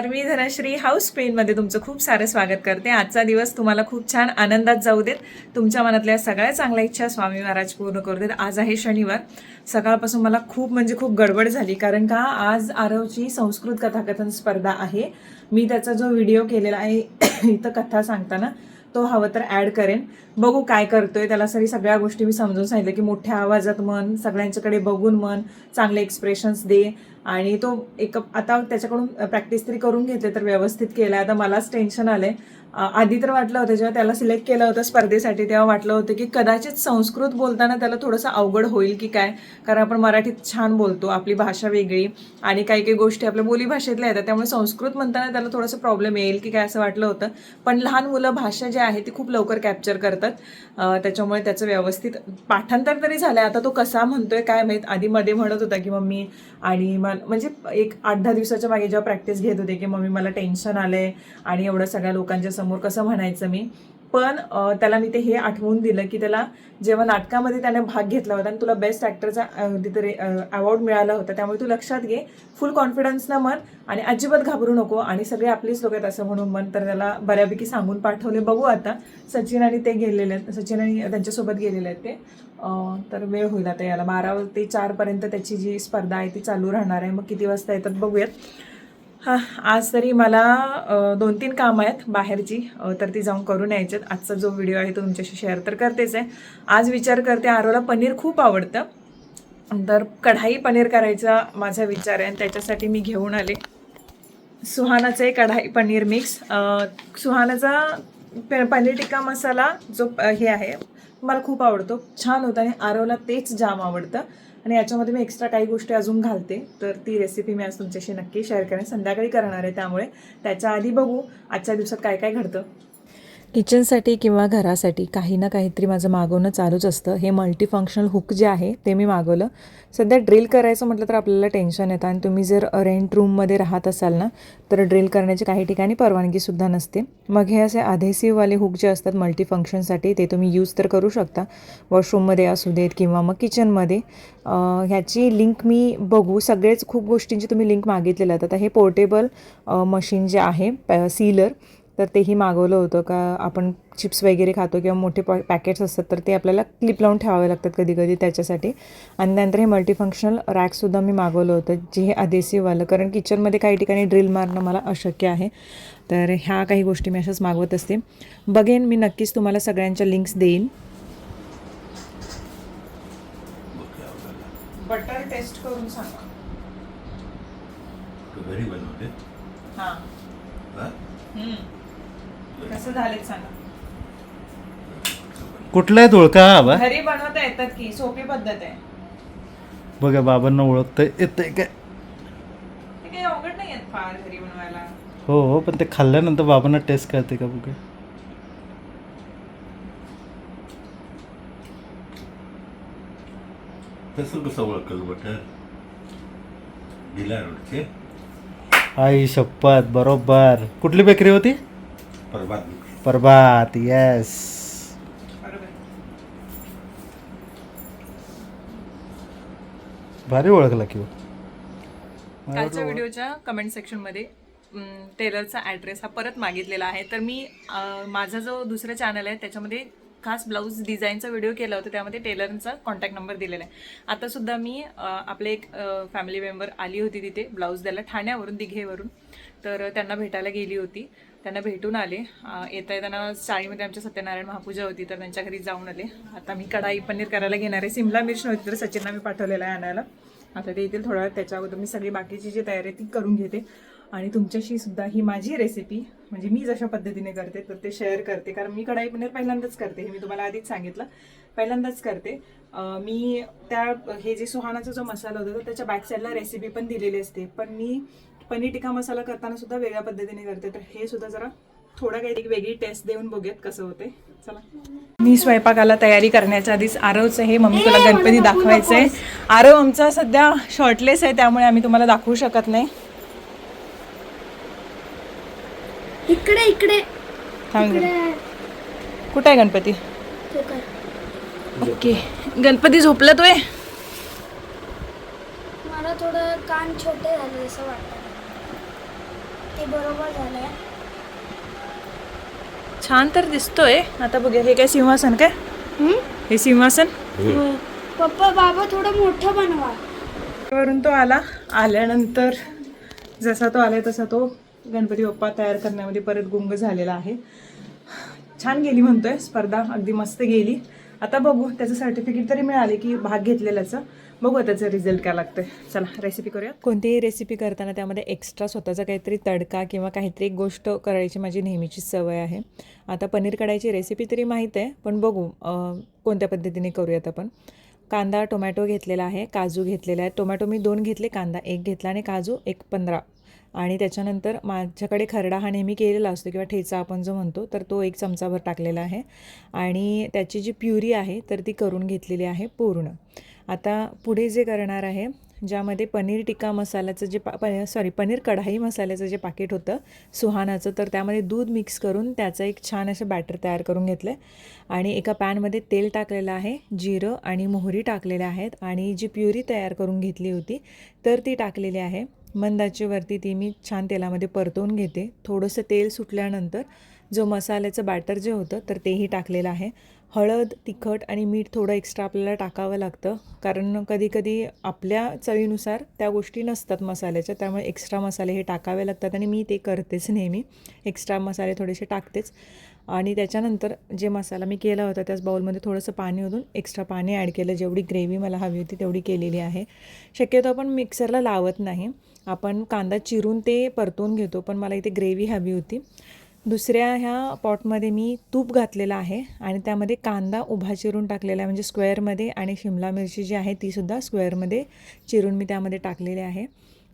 नमस्कार मी धनश्री हाऊस पेनमध्ये तुमचं खूप सारं स्वागत करते. आजचा दिवस तुम्हाला खूप छान आनंदात जाऊ देत. तुमच्या मनातल्या सगळ्या चांगल्या इच्छा स्वामी महाराज पूर्ण करू देत. आज आहे शनिवार. सकाळपासून मला खूप म्हणजे खूप गडबड झाली कारण का आज आरवची संस्कृत कथाकथन स्पर्धा आहे. मी त्याचा जो व्हिडिओ केलेला आहे इथं कथा सांगताना तो हवं तर ॲड करेन. बघू काय करतोय. त्याला सरी सगळ्या गोष्टी मी समजून सांगितलं की मोठ्या आवाजात म्हण सगळ्यांच्याकडे बघून म्हण चांगले एक्सप्रेशन्स दे. आणि तो एक आता त्याच्याकडून प्रॅक्टिस तरी करून घेतले तर व्यवस्थित केलं आता मलाच टेन्शन आलंय. आहे आधी तर वाटलं होतं जेव्हा त्याला सिलेक्ट केलं होतं स्पर्धेसाठी तेव्हा वाटलं होतं की कदाचित संस्कृत बोलताना त्याला थोडंसं अवघड होईल की काय? कारण आपण मराठीत छान बोलतो आपली भाषा वेगळी आणि काही काही गोष्टी आपल्या बोलीभाषेतल्या येतात त्यामुळे संस्कृत म्हणताना त्याला थोडंसं प्रॉब्लेम येईल की काय असं वाटलं होतं. पण लहान मुलं भाषा जी आहे ती खूप लवकर कॅप्चर करतात. त्याच्यामुळे त्याचं व्यवस्थित पाठांतर तरी झालंय. आता तो कसा म्हणतोय काय माहीत? आधी मध्ये म्हणत होता की मम्मी आणि मला म्हणजे एक आठ दहा दिवसाच्या मागे जेव्हा प्रॅक्टिस घेत होते की मम्मी मला टेन्शन आलंय आणि एवढं सगळ्या लोकांच्या समोर कसं म्हणायचं मी? पण त्याला मी ते हे आठवून दिलं की त्याला जेव्हा नाटकामध्ये त्याने भाग घेतला होता आणि तुला बेस्ट ॲक्टरचा तिथे अवॉर्ड मिळाला होता त्यामुळे तू लक्षात घे. फुल कॉन्फिडन्सनं मन आणि अजिबात घाबरू नको आणि सगळे आपलीच लोक आहेत असं म्हणून मन तर त्याला बऱ्यापैकी सांगून पाठवले. बघू आता. सचिन आणि ते गेलेले आहेत. सचिन आणि त्यांच्यासोबत गेलेले आहेत ते. तर वेळ होईल आता याला बारा ते चारपर्यंत त्याची जी स्पर्धा आहे ती चालू राहणार आहे. मग किती वाजता येतात बघूयात. हा आज तरी मला दोन तीन कामं आहेत बाहेरची. तर ती जाऊन करून यायची आहेत आजचा जो व्हिडिओ आहे तो तुमच्याशी शेअर तर करतेच आहे. आज विचार करते आरोला पनीर खूप आवडतं. तर कढाई पनीर करायचा माझा विचार आहे आणि त्याच्यासाठी मी घेऊन आले. सुहानाचं आहे कढाई पनीर मिक्स. सुहानाचा प- पनीर टिक्का मसाला जो हे आहे मला खूप आवडतो. छान होतं आणि आरवला तेच जाम आवडतं. आणि याच्यामध्ये मी एक्स्ट्रा काही गोष्टी अजून घालते. तर ती रेसिपी मी आज तुमच्याशी नक्की शेअर करेन. संध्याकाळी करणार आहे त्यामुळे. त्याच्या आधी बघू आजच्या दिवसात काय काय घडतं. किचनसाठी किंवा घरासाठी काही ना काहीतरी माझं मागवणं चालूच असतं. हे मल्टीफंक्शनल हुक जे आहे ते मी मागवलं. सध्या ड्रिल करायचं म्हटलं तर आपल्याला टेन्शन येतं आणि तुम्ही जर रेंट रूममध्ये राहत असाल ना तर ड्रिल करण्याची काही ठिकाणी परवानगीसुद्धा नसते. मग हे असे आधेसिव्हवाले हुक जे असतात मल्टीफंक्शनसाठी ते तुम्ही यूज तर करू शकता. वॉशरूममध्ये असू देत किंवा मग किचनमध्ये ह्याची लिंक मी बघू. सगळेच खूप गोष्टींची तुम्ही लिंक मागितलेल्या आहेत. आता हे पोर्टेबल मशीन जे आहे सीलर तर तेही मागवलं होतं का? आपण चिप्स वगैरे खातो किंवा मोठे पॅ पॅकेट्स असतात तर ते आपल्याला क्लिप लावून ठेवावे लागतात कधी कधी त्याच्यासाठी. आणि नंतर हे मल्टीफंक्शनल रॅकसुद्धा मी मागवलं होतं जे हे अदेसिव्हवालं कारण किचनमध्ये काही ठिकाणी ड्रिल मारणं मला अशक्य आहे. तर ह्या काही गोष्टी मी अशाच मागवत असते. बघेन मी नक्कीच तुम्हाला सगळ्यांच्या लिंक्स देईन. बटर टेस्ट करून सांगा. घरी बनवते? हां. हा? कसं झाले सांगा. कुठला आहे धुळका हा बा? घरी बनवता येतात की सोपी पद्धत आहे. बघा बाबांना ओळखता येतंय काय? ते काही अवघड नाही आहेत फार घरी बनवायला. हो हो पण ते खाल्ल्यानंतर बाबांना टेस्ट करते का बघा तसं कसं ओळखल बटर दिला रोडचे? आई शपथ बरोबर. कुठली बेकरी होती? परबाद प्रभात येस भारी ओळखला की हो. कालच्या व्हिडिओच्या कमेंट सेक्शनमध्ये टेलरचा ॲड्रेस हा परत मागितलेला आहे. तर मी अं, माझा जो दुसरा चॅनल आहे त्याच्यामध्ये खास ब्लाऊज डिझाईनचा व्हिडिओ केला होता त्यामध्ये टेलरचा कॉन्टॅक्ट नंबर दिलेला आहे. आता सुद्धा मी आपले एक फॅमिली मेंबर आली होती तिथे ब्लाऊज द्यायला ठाण्यावरून दिघेवरून. तर त्यांना भेटायला गेली होती. त्यांना भेटून आले. येता येताना चाळीमध्ये आमच्या सत्यनारायण महापूजा होती तर त्यांच्या घरी जाऊन आले. आता मी कढाई पनीर करायला घेणार आहे. सिमला मिर्च नव्हती तर सचिनला मी पाठवलेलं आहे आणायला. आता ते येतील थोड्या त्याच्या अगोदर मी सगळी बाकीची जी तयारी आहे ती करून घेते. आणि तुमच्याशी सुद्धा ही माझी रेसिपी म्हणजे मी जशा पद्धतीने करते तर ते शेअर करते. कारण मी कढाई पनीर पहिल्यांदाच करते हे मी तुम्हाला आधीच सांगितलं. पहिल्यांदाच करते. मी त्या हे जे सुहानाचा जो मसाला होता तर त्याच्या बॅक साईडला रेसिपी पण दिलेली असते. पण मी पनीर टिक्का मसाला करताना सुद्धा वेगळ्या पद्धतीने करते. तर हे सुद्धा जरा थोडं काही एक वेगळी टेस्ट देऊन बघूयात कसं होते. चला. मी स्वयंपाकाला तयारी करण्याच्या आधीच आरवचं हे मम्मी तुला गणपती दाखवायचं आहे आरव आमचा सध्या शॉर्टलेस आहे त्यामुळे आम्ही तुम्हाला दाखवू शकत नाही. इकडे इकडे. थांब. कुठं आहे गणपती? तो काय ओके. गणपती झोपला तोय मला थोडं कान छोटे झाले असं वाटतं ते बरोबर झालंय. छान तर दिसतोय. आता बघूया हे काय सिंहासन काय? हम्म? हे सिंहासन. पप्पा बाबा थोडं मोठं बनवा. वरून तो आला. आल्यानंतर जसा तो आलाय तसा तो गणपती बाप्पा तयार करण्यामध्ये परत गुंग झालेला आहे. छान गेली म्हणतोय स्पर्धा अगदी मस्त गेली. आता बघू त्याचं सर्टिफिकेट तरी मिळाले की भाग घेतलेल्याचं. बघू त्याचा रिझल्ट काय लागतोय. चला रेसिपी करूया कोणतीही रेसिपी करताना त्यामध्ये एक्स्ट्रा स्वतःचा काहीतरी तडका किंवा काहीतरी एक गोष्ट करायची माझी नेहमीची सवय आहे. आता पनीर कढायची रेसिपी तरी माहीत आहे पण बघू कोणत्या पद्धतीने करूयात आपण. कांदा टोमॅटो घेतलेला आहे काजू घेतलेला आहे. टोमॅटो मी दोन घेतले कांदा एक घेतला आणि काजू एक पंधरा. आणि त्याच्यानंतर माझ्याकडे खरडा हा नेहमी केलेला असतो किंवा ठेचा आपण जो म्हणतो तर तो एक चमचाभर टाकलेला आहे. आणि त्याची जी प्युरी आहे तर ती करून घेतलेली आहे पूर्ण. आता पुढे जे करणार आहे ज्यामध्ये पनीर टिक्का मसाल्याचं जे पा सॉरी पनीर कढाई मसाल्याचं जे पाकिट होतं सुहानाचं तर त्यामध्ये दूध मिक्स करून त्याचं एक छान असं बॅटर तयार करून घेतलं आहे आणि एका पॅनमध्ये तेल टाकलेलं आहे जिरं आणि मोहरी टाकलेल्या आहेत. आणि जी प्युरी तयार करून घेतली होती तर ती टाकलेली आहे. मंदाचीवरती ती मी छान तेलामध्ये परतवून घेते. थोडंसं तेल सुटल्यानंतर जो मसाल्याचं बॅटर जे होतं तर तेही टाकलेलं आहे. हळद तिखट आणि मीठ थोडं एक्स्ट्रा आपल्याला टाकावं लागतं. कारण कधीकधी आपल्या चवीनुसार त्या गोष्टी नसतात मसाल्याच्या त्यामुळे एक्स्ट्रा मसाले हे टाकावे लागतात आणि मी ते करतेच नेहमी. एक्स्ट्रा मसाले थोडेसे टाकतेच. आणि त्याच्यानंतर जे मसाला मी केला होता त्याच बाउलमध्ये थोडंसं पाणी ओतून एक्स्ट्रा पाणी ॲड केलं. जेवढी ग्रेव्ही मला हवी होती तेवढी केलेली आहे. शक्यतो आपण मिक्सरला लावत नाही. आपण कांदा चिरून ते परतून घेतो पण मला इथे ग्रेव्ही हवी होती. दुसऱ्या ह्या पॉटमध्ये मी तूप घातलेलं आहे आणि त्यामध्ये कांदा उभा चिरून टाकलेला आहे म्हणजे स्क्वेअरमध्ये आणि शिमला मिरची जी आहे तीसुद्धा स्क्वेअरमध्ये चिरून मी त्यामध्ये टाकलेली आहे.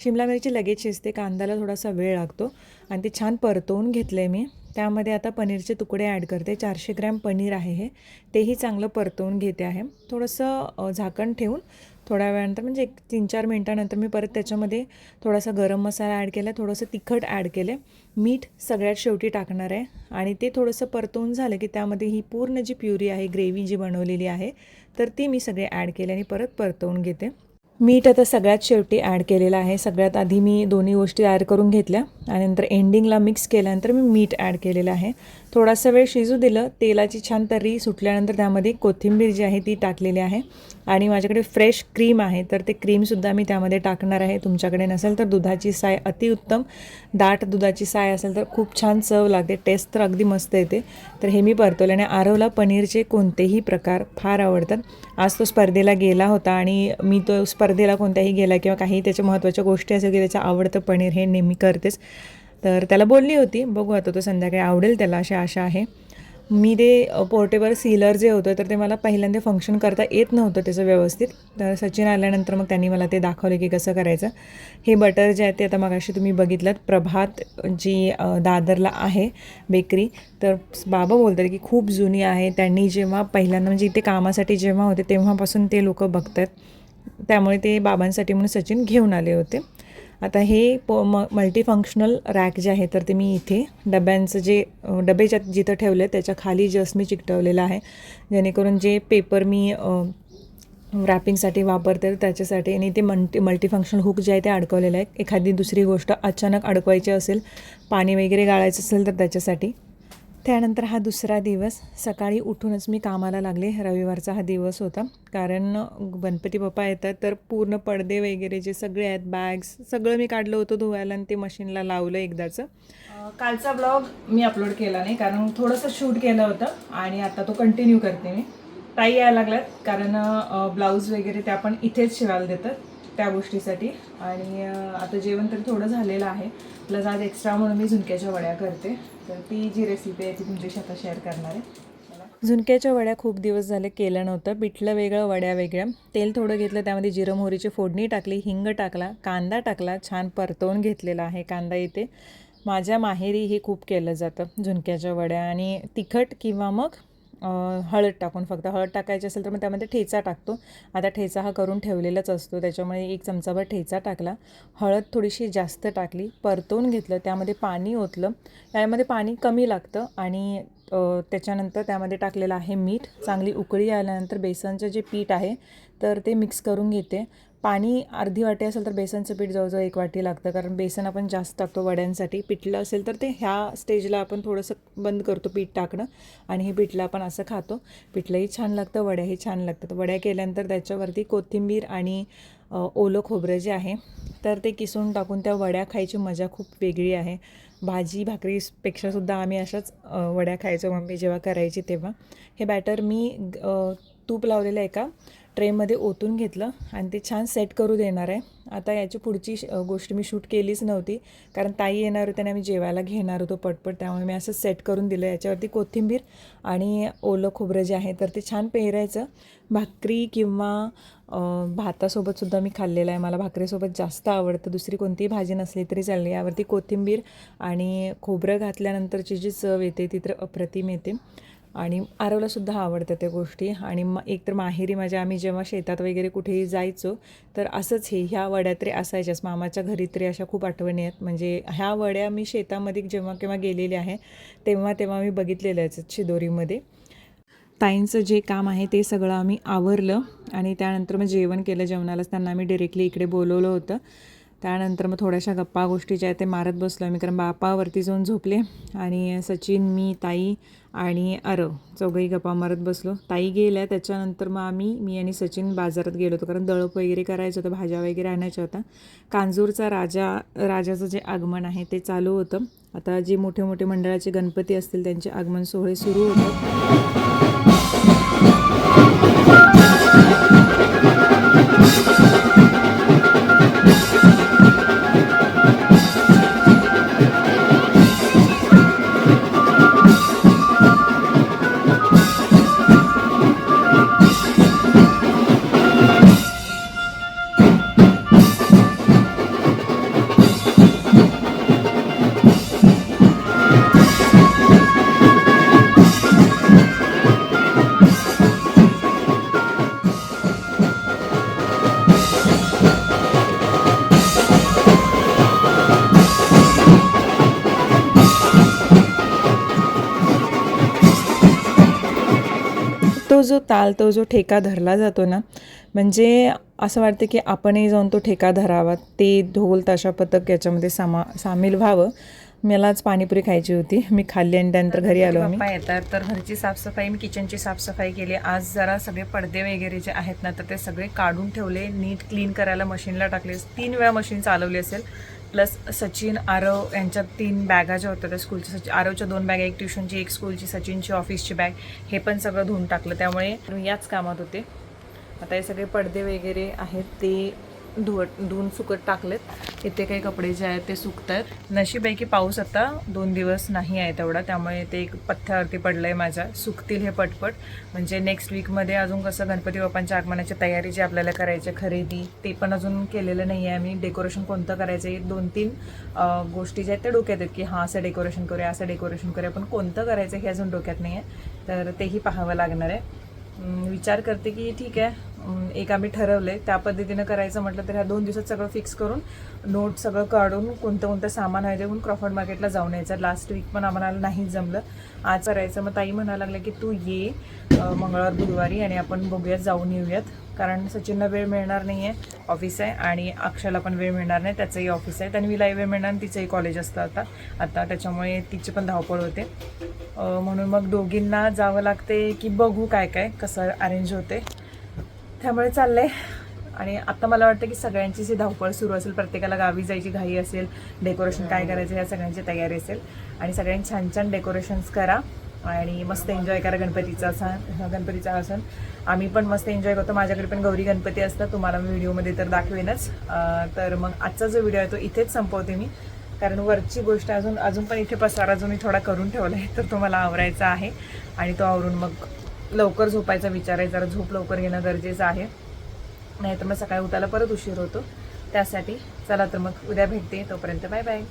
शिमला मिरची लगेच शिजते कांद्याला थोडासा वेळ लागतो आणि ते छान परतवून घेतलं आहे मी. त्यामध्ये आता पनीरचे तुकडे ॲड करते. चारशे ग्रॅम पनीर आहे हे. तेही चांगलं परतवून घेते आहे. थोडंसं झाकण ठेवून थोड्या वेळानंतर म्हणजे एक तीन चार मिनटानंतर मी परत त्याच्यामध्ये थोडासा गरम मसाला ॲड केला थोडंसं तिखट ॲड केले. मीठ सगळ्यात शेवटी टाकणार आहे. आणि ते थोडंसं परतवून झालं की त्यामध्ये ही पूर्ण जी प्युरी आहे ग्रेव्ही जी बनवलेली आहे तर ती मी सगळे ॲड केले आणि परत परतवून घेते. मीठ आता सगळ्यात शेवटी ॲड केलेलं आहे. सगळ्यात आधी मी दोन्ही गोष्टी तयार करून घेतल्या आणि नंतर एंडिंगला मिक्स केल्यानंतर मी मीठ ॲड केलेलं आहे. थोडासा वेळ शिजू दिलं. तेलाची छान तर्री सुटल्यानंतर त्यामध्ये कोथिंबीर जी आहे ती टाकलेली आहे. आणि माझ्याकडे फ्रेश क्रीम आहे तर ते क्रीमसुद्धा मी त्यामध्ये टाकणार आहे. तुमच्याकडे नसेल तर दुधाची साय अतिउत्तम दाट दुधाची साय असेल तर खूप छान चव लागते. टेस्ट तर अगदी मस्त येते. तर हे मी परतवले आणि आरवला पनीरचे कोणतेही प्रकार फार आवडतात. आज तो स्पर्धेला गेला होता आणि मी तो स्पर्धेला कोणत्याही गेला किंवा काही त्याच्या महत्त्वाच्या गोष्टी असेल की त्याचं आवडतं पनीर हे नेहमी करतेच. तर त्याला बोलली होती बघू आता तो संध्याकाळी आवडेल त्याला अशी आशा आहे. मी ते पोर्टेबल सीलर जे होतं तर ते मला पहिल्यांदा फंक्शन करता येत नव्हतं त्याचं व्यवस्थित. तर सचिन आल्यानंतर मग त्यांनी मला ते दाखवलं की कसं करायचं. हे बटर जे आहे ते आता मगाशी तुम्ही बघितलं प्रभात जी दादरला आहे बेकरी तर बाबा बोलतात की खूप जुनी आहे. त्यांनी जेव्हा पहिल्यांदा म्हणजे इथे कामासाठी जेव्हा होते तेव्हापासून ते लोक बघतात त्यामुळे ते बाबांसाठी म्हणून सचिन घेऊन आले होते. आता हे प म मल्टीफंक्शनल रॅक जे आहे तर ते मी इथे डब्यांचं जे डबे ज्या जिथं ठेवले त्याच्याखाली जस्ट मी चिकटवलेलं आहे. जेणेकरून जे पेपर मी रॅपिंगसाठी वापरते त्याच्यासाठी आणि ते मल्टी मल्टीफंक्शनल हुक जे आहे ते अडकवलेलं आहे. एखादी दुसरी गोष्ट अचानक अडकवायची असेल पाणी वगैरे गाळायचं असेल तर त्याच्यासाठी त्यानंतर हा दुसरा दिवस. सकाळी उठूनच मी कामाला लागले. रविवारचा हा दिवस होता. कारण गणपती बाप्पा येतात तर पूर्ण पडदे वगैरे जे सगळे आहेत बॅग्स सगळं मी काढलं होतं धुवायला आणि ते मशीनला लावलं एकदाचं. कालचा ब्लॉग मी अपलोड केला नाही. कारण थोडंसं शूट केलं होतं आणि आता तो कंटिन्यू करते मी. ताई यायला लागल्यात कारण ब्लाऊज वगैरे त्या पण इथेच शिवायला देतात. त्या गोष्टीसाठी. आणि आता जेवण तर थोडं झालेलं आहे. प्लस आज एक्स्ट्रा म्हणून मी झुणक्याच्या वड्या करते. तर ती जी रेसिपी आहे ती तुमच्याशी आता शेअर करणार आहे. झुणक्याच्या वड्या खूप दिवस झाले केलं नव्हतं. पिठलं वेगळं वड्या वेगळ्या. तेल थोडं घेतलं त्यामध्ये जिरं मोहरीची फोडणी टाकली हिंग टाकला कांदा टाकला छान परतवून घेतलेला आहे कांदा इथे. माझ्या माहेरी हे खूप केलं जातं झुणक्याच्या वड्या. आणि तिखट किंवा मग हळद टाकून फक्त हळद टाकायची असेल तर मग त्यामध्ये ठेचा टाकतो. आता ठेचा हा करून ठेवलेलाच असतो त्याच्यामुळे एक चमचाभर ठेचा टाकला. हळद थोडीशी जास्त टाकली परतवून घेतलं त्यामध्ये पाणी ओतलं. त्यामध्ये पाणी कमी लागतं आणि त्याच्यानंतर त्यामध्ये टाकलेलं आहे मीठ. चांगली उकळी आल्यानंतर बेसनचं जे पीठ आहे तर ते मिक्स करून घेते. पाणी अर्धी वाटी असेल तर बेसनचं पीठ जवळजवळ एक वाटी लागतं. कारण बेसन आपण जास्त टाकतो वड्यांसाठी. पिठलं असेल तर ते ह्या स्टेजला आपण थोडंसं बंद करतो पीठ टाकणं. आणि हे पिठलं आपण असं खातो. पिठलंही छान लागतं वड्याही छान लागतात. वड्या केल्यानंतर त्याच्यावरती कोथिंबीर आणि ओलं खोबरं जे आहे तर ते किसून टाकून त्या वड्या खायची मजा खूप वेगळी आहे. भाजी भाकरीपेक्षासुद्धा आम्ही अशाच वड्या खायचो मम्मी जेव्हा करायची तेव्हा. हे बॅटर मी तूप लावलेलं एका ट्रेमध्ये ओतून घेतलं आणि ते छान सेट करू देणार आहे. आता याची पुढची श- गोष्ट मी शूट केलीच नव्हती. कारण ताई येणार होते आणि आम्ही जेवायला घेणार होतो पटपट. त्यामुळे मी असं सेट करून दिलं. याच्यावरती कोथिंबीर आणि ओलं खोबरं जे आहे तर ते छान पेहरायचं भाकरी किंवा भातासोबतसुद्धा मी खाल्लेलं आहे. मला भाकरीसोबत जास्त आवडतं. दुसरी कोणतीही भाजी नसली तरी चालली. यावरती कोथिंबीर आणि खोबरं घातल्यानंतरची जी चव येते ती तर अप्रतिम येते. आणि आरवलासुद्धा आवडतं त्या गोष्टी. आणि म एकतर माहेरी माझ्या आम्ही जेव्हा शेतात वगैरे कुठेही जायचो तर असंच हे ह्या वड्या तरी असायच्याच. मामाच्या घरी तरी अशा खूप आठवणी आहेत. म्हणजे ह्या वड्या मी शेतामध्ये जेव्हा केव्हा गेलेले आहे तेव्हा तेव्हा मी बघितलेल्याच आहेत शिदोरीमध्ये. ताईंचं जे काम आहे ते सगळं आम्ही आवरलं आणि त्यानंतर मग जेवण केलं जेवणालाच. त्यांना आम्ही डिरेक्टली इकडे बोलवलं होतं. त्यानंतर मग थोड्याशा गप्पा गोष्टी ज्या आहेत ते मारत बसलो मी कारण बापावरती जाऊन झोपले आणि सचिन मी ताई आणि अर चौघही गप्पा मारत बसलो. ताई गेल्या त्याच्यानंतर मग आम्ही मी आणि सचिन बाजारात गेलो होतो कारण दळप वगैरे करायचं होतं भाज्या वगैरे आणायच्या होत्या. कांजूरचा राजा राजाचं जे आगमन आहे ते चालू होतं. आता जे मोठे मोठे मंडळाचे गणपती असतील त्यांचे आगमन सोहळे सुरू होतात. तो जो ताल तो जो ठेका धरला जातो ना म्हणजे असं वाटतं की आपणही जाऊन तो ठेका धरावा. ते ढोल ताशा पथक याच्यामध्ये सामा सामील व्हावं. मलाच पाणीपुरी खायची होती. मी खाल्ली आणि त्यानंतर घरी आलो मी येतात तर घरची साफसफाई मी किचनची साफसफाई केली. आज जरा सगळे पडदे वगैरे जे आहेत ना तर ते सगळे काढून ठेवले नीट क्लीन करायला मशीनला टाकले. तीन वेळा मशीन चालवली असेल. प्लस सचिन आरव यांच्या तीन बॅगा ज्या होत्या त्या स्कूलच्या सचिन आरवच्या दोन बॅग एक ट्युशनची एक स्कूलची सचिनची ऑफिसची बॅग हे पण सगळं धुवून टाकलं. त्यामुळे याच कामात होते. आता हे सगळे पडदे वगैरे आहेत ते धुवत धुवून सुकत टाकलेत. इथे काही कपडे जे आहेत ते सुकत आहेत नशीब आहे की पाऊस आता दोन दिवस नाही आहे तेवढा. त्यामुळे ते एक पथ्यावरती पडलं आहे माझ्या. सुकतील हे पटपट. म्हणजे नेक्स्ट वीकमध्ये अजून कसं गणपती बाप्पांच्या आगमनाची तयारी जी आपल्याला करायची खरेदी ते पण अजून केलेलं नाही आहे आम्ही. डेकोरेशन कोणतं करायचं आहे दोन तीन गोष्टी ज्या आहेत त्या डोक्यात आहेत की हां असं डेकोरेशन करूया असं डेकोरेशन करूया. पण कोणतं करायचं हे अजून डोक्यात नाही आहे. तर तेही पाहावं लागणार आहे. विचार करते की ठीक आहे. एक आम्ही ठरवलंय. त्या पद्धतीनं करायचं म्हटलं तर ह्या दोन दिवसात सगळं फिक्स करून नोट सगळं काढून कोणतं कोणतं सामान आहे ते म्हणून क्रॉफर्ड मार्केटला जाऊन यायचं. लास्ट वीक पण आम्हाला नाही जमलं. आज करायचं. मग ताई म्हणायला लागल्या की तू ये मंगळवार बुधवारी आणि आपण बघूयात जाऊन येऊयात. कारण सचिनला वेळ मिळणार नाही आहे ऑफिस आहे आणि अक्षयला पण वेळ मिळणार नाही. त्याचंही ऑफिस आहे. तन्वीलाही वेळ मिळणार आणि तिचंही कॉलेज असतं आता. आता त्याच्यामुळे तिची पण धावपळ होते. म्हणून मग दोघींना जावं लागते की बघू काय काय कसं अरेंज होते त्यामुळे चाललंय. आणि आता मला वाटतं की सगळ्यांची जी धावपळ सुरू असेल प्रत्येकाला गावी जायची घाई असेल डेकोरेशन काय करायचं ह्या सगळ्यांची तयारी असेल. आणि सगळ्यांनी छान छान डेकोरेशन्स करा आणि मस्त एन्जॉय करा गणपतीचा सण गणपतीचा हा सण. आम्ही पण मस्त एन्जॉय करतो. माझ्याकडे पण गौरी गणपती असतात. तुम्हाला मी व्हिडिओमध्ये तर दाखवेनच. तर मग आजचा जो व्हिडिओ आहे तो इथेच संपवते मी. कारण वरची गोष्ट अजून अजून पण इथे पसारा जो मी थोडा करून ठेवला आहे तर तो मला आवरायचा आहे. आणि तो आवरून मग लवकर झोपायचा विचार आहे जरा झोप लवकर घेणं गरजेचं आहे. नाहीतर मग सकाळी उठायला परत उशीर होतो. त्यासाठी चला तर मग उद्या भेटते. तोपर्यंत बाय बाय.